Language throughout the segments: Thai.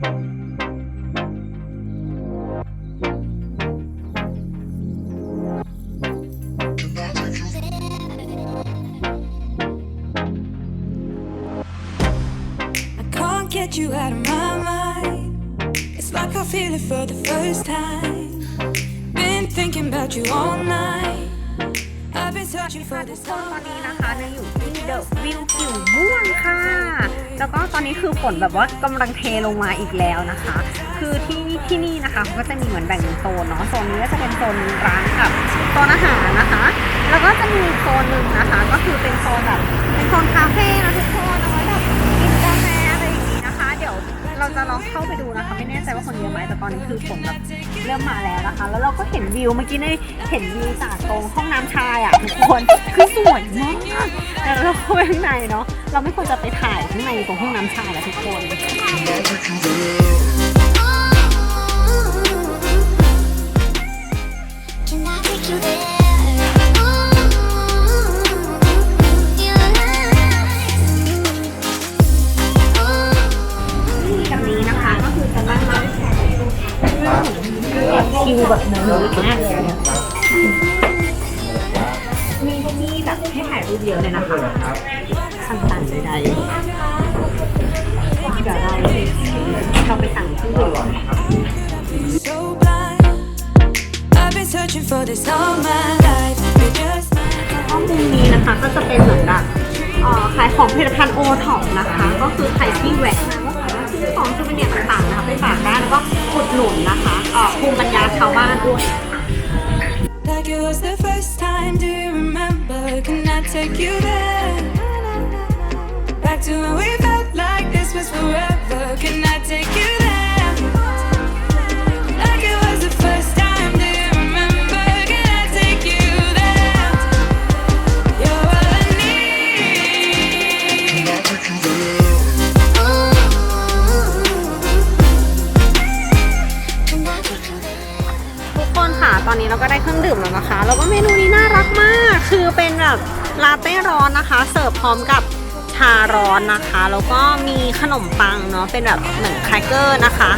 I can't get you out of my mind. It's like I feel it for the first time. Been thinking about you all night. I've been searching for this ตอนนี้นะคะเราอยู่ที่เดอะวิวกิวม่วงค่ะ แล้วก็ตอนนี้คือฝนแบบว่ากำลังเทลงมาอีกแล้วนะคะ คือที่ที่นี่นะคะเขาก็จะมีเหมือนแบ่งเป็นโซนเนาะโซนนี้ก็จะเป็นโซนร้านกับโซนอาหารนะคะ แล้วก็จะมีโซนหนึ่งนะคะ ก็คือเป็นโซนแบบเป็นโซนคาเฟ่นะทุกคน เราจะลองเข้าไปดูนะคะ ไม่แน่ใจว่าคนเยอะไหมแต่ตอนนี้คือผมแบบเริ่มมาแล้วนะคะ แล้วเราก็เห็นวิวเมื่อกี้ได้เห็นวิวจากตรงห้องน้ำชายอะทุกคนคือสวยมากแต่เราเข้าไปข้างในเนาะเราไม่ควรจะไปถ่ายข้างในตรงห้องน้ำชายนะทุกคน คิวแบบเนื้อมากเลยอะมีพวกนี้แบบให้ถ่ายรูปเยอะเลยนะคะต่างๆใดๆเดี๋ยวเราเราไปสั่งเครื่องดื่ม so blind. I've been searching for this all my life. You're just ห้องมุมนี้นะคะก็จะเป็นเหมือนแบบเอ่อขายของผลิตภัณฑ์โอท็อปนะคะ ก็คือใครที่แวะมา ก็สองคือเป็นเนี่ยต่างๆนะคะไปฝากได้แล้วก็อุดหนุนนะคะเอ่อภูมิปัญญาชาวบ้านด้วย like it was the first time. Do you remember? Can I take you there? Back to when we felt like this was forever. Can I take you ตอนนี้เราก็ได้เครื่องดื่มแล้วนะคะ แล้วก็เมนูนี้น่ารักมาก คือเป็นแบบลาเต้ร้อนนะคะ เสิร์ฟพร้อมกับชาร้อนนะคะ แล้วก็มีขนมปังเนาะ เป็นแบบเหมือนครเกอร์นะคะ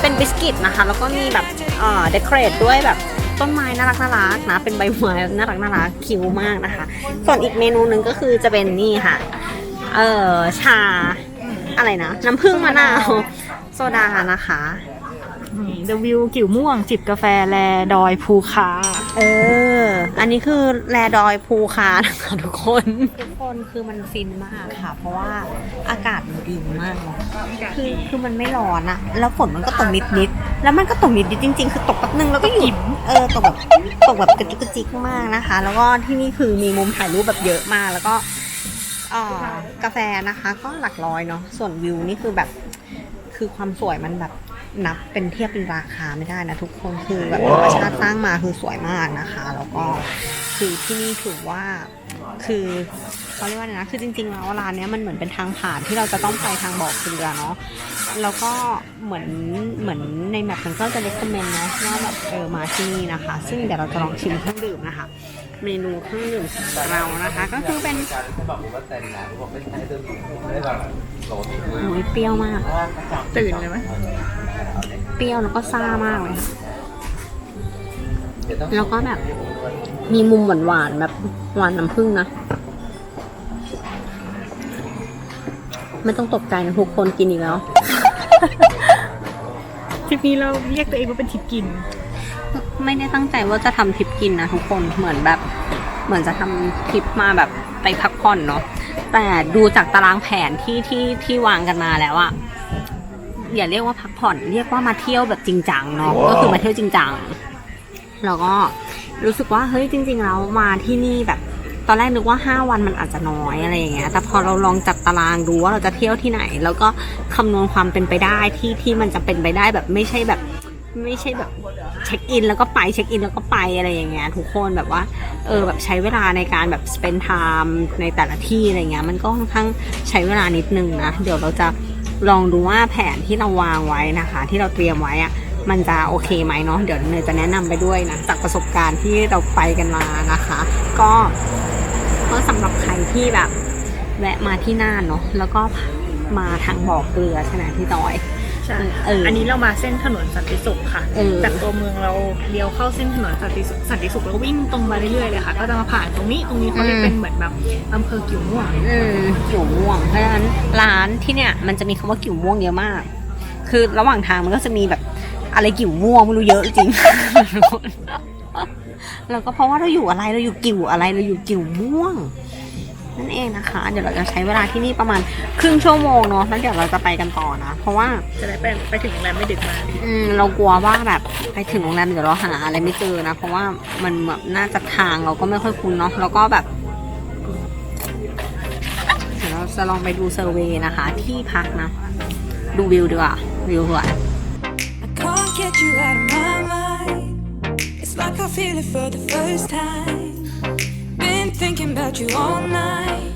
เป็นบิสกิตนะคะ แล้วก็มีแบบเอ่อเดคอเรทด้วยแบบต้นไม้น่ารักน่ารักนะ เป็นใบไม้น่ารักน่ารักคิวมากนะคะ ส่วนอีกเมนูหนึ่งก็คือจะเป็นนี่ค่ะ เอ่อชาอะไรนะ น้ำผึ้งมะนาวโซดานะคะ เดวิวกิวม่วงจิบกาแฟแลดอยภูคา เออ อันนี้คือแลดอยภูคานะคะทุกคน ทุกคนคือมันฟินมากค่ะ เพราะว่าอากาศมันดีมากเนาะคือคือมันไม่ร้อนอะแล้วฝนมันก็ตกนิดนิดๆแล้วมันก็ตกนิดนิดๆจริง ๆ คือตกแป๊บนึงแล้วก็หยุดเออตกแบบตกแบบกระจุกกระจิกมากนะคะ แล้วก็ที่นี่คือมีมุมถ่ายรูปแบบเยอะมากแล้วก็เอ่อกาแฟนะคะ ก็หลักร้อยเนาะส่วนวิวนี่คือแบบ คือความสวยมันแบบ นับเป็นเทียบเป็นราคาไม่ได้นะทุกคนคือแบบธรรมชาติสร้างมาคือสวยมากนะคะ แล้วก็คือที่นี่ถือว่าคือเขาเรียกว่าไงนะคือจริงๆแล้วร้านเนี้ยมันเหมือนเป็นทางผ่านที่เราจะต้องไปทางบ่อเกลือเนาะแล้วก็เหมือนเหมือนในแมปมันก็จะเล c ก m เมนเนาะว่าแบบเออมาที่นี่นะคะ ซึ่งเดี๋ยวเราจะลองชิมเครื่องดื่มนะคะ เมนูเครื่องดื่มของเรานะคะ ก็คือเป็นโอ้ยเปรี้ยวมาก ตื่นเลยไหมเปรี้ยวแล้วก็ซ่ามากเลยแล้วก็แบบ มีมุมหวานๆแบบหวานน้ำผึ้งนะไม่ต้องตกใจนะทุกคนกินอีกแล้ว ทริปนี้เราเรียกตัวเองว่าเป็นทริปกิน ไม่ได้ตั้งใจว่าจะทำทริปกินนะทุกคนเหมือนแบบเหมือนจะทำทริปมาแบบไปพักผ่อนเนาะแต่ดูจากตารางแผนที่ที่ที่วางกันมาแล้วอะอย่าเรียกว่าพักผ่อนเรียกว่ามาเที่ยวแบบจริงจังเนาะก็คือมาเที่ยวจริงจังแล้วก็รู้สึกว่าเฮ้ยจริง ๆ แล้วมาที่นี่แบบตอนแรกนึกว่า 5 วันมันอาจจะน้อยอะไรอย่างเงี้ย แต่พอเราลองจัดตารางดูว่าเราจะเที่ยวที่ไหน แล้วก็คำนวณความเป็นไปได้ที่ที่มันจะเป็นไปได้แบบไม่ใช่แบบ ไม่ใช่แบบเช็คอินแล้วก็ไปเช็คอินแล้วก็ไปอะไรอย่างเงี้ยทุกคนแบบว่าเออแบบใช้เวลาในการแบบ spend time ในแต่ละที่อะไรเงี้ยมันก็ค่อนข้างใช้เวลานิดนึงนะ เดี๋ยวเราจะลองดูว่าแผนที่เราวางไว้นะคะ ที่เราเตรียมไว้อะมันจะโอเคไหมเนาะเดี๋ยวเนยจะแนะนำไปด้วยนะ จากประสบการณ์ที่เราไปกันมานะคะ ก็ก็สำหรับใครที่แบบแวะมาที่น่านเนาะแล้วก็มาทางบ่อเกลือใช่ไหมพี่ต้อย ใช่เอออั อันนี้เรามาเส้นถนนสันติสุขค่ะ เออ จากตัวเมืองเราเลี้ยวเข้าเส้นถนนสันติสุขสันติสุขแล้วก็วิ่งตรงมาเรื่อยๆเลยค่ะ ก็จะมาผ่านตรงนี้ตรงนี้เขาเรียกเป็นเหมือนแบบอำเภอกิ่วม่วง อืมกิ่วม่วง เพราะฉะนั้นร้านที่เนี่ยมันจะมีคำว่ากิ่วม่วงเยอะมาก คือระหว่างทางมันก็จะมีแบบอะไรกิ่วม่วงไม่รู้เยอะจริง แล้วก็เพราะว่าเราอยู่อะไรเราอยู่กิ่วอะไรเราอยู่กิ่วม่วง นั่นเองนะคะ เดี๋ยวเราจะใช้เวลาที่นี่ประมาณครึ่งชั่วโมงเนาะแล้วเดี๋ยวเราจะไปกันต่อนะ เพราะว่าจะได้ไปไปถึงโรงแรมไม่ดึกมากอืมเรากลัวว่าแบบไปถึงโรงแรมเดี๋ยวเราหาอะไรไม่เจอนะ เพราะว่ามันแบบน่าจะทางเราก็ไม่ค่อยคุ้นเนาะแล้วก็แบบเดี๋ยวเราจะลองไปดูเซอร์เวย์นะคะ ที่พักนะ ดูวิวดีกว่าวิวสวย I can't get you out of my mind. It's like I feel it for the first time. Thinking about you all night.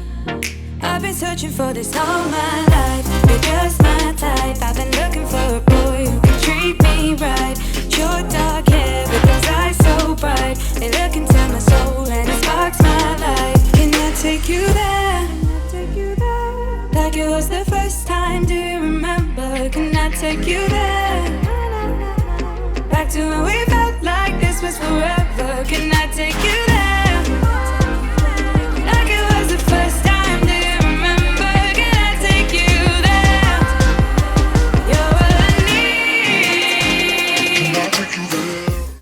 I've been searching for this all my life. You're just my type. I've been looking for a boy who can treat me right. Your dark hair with those eyes so bright. They look into my soul and it sparks my life. Can I take you there? Take you there? Like it was the first time. Do you remember? Can I take you there? Back to when we felt like this was forever. Can I take you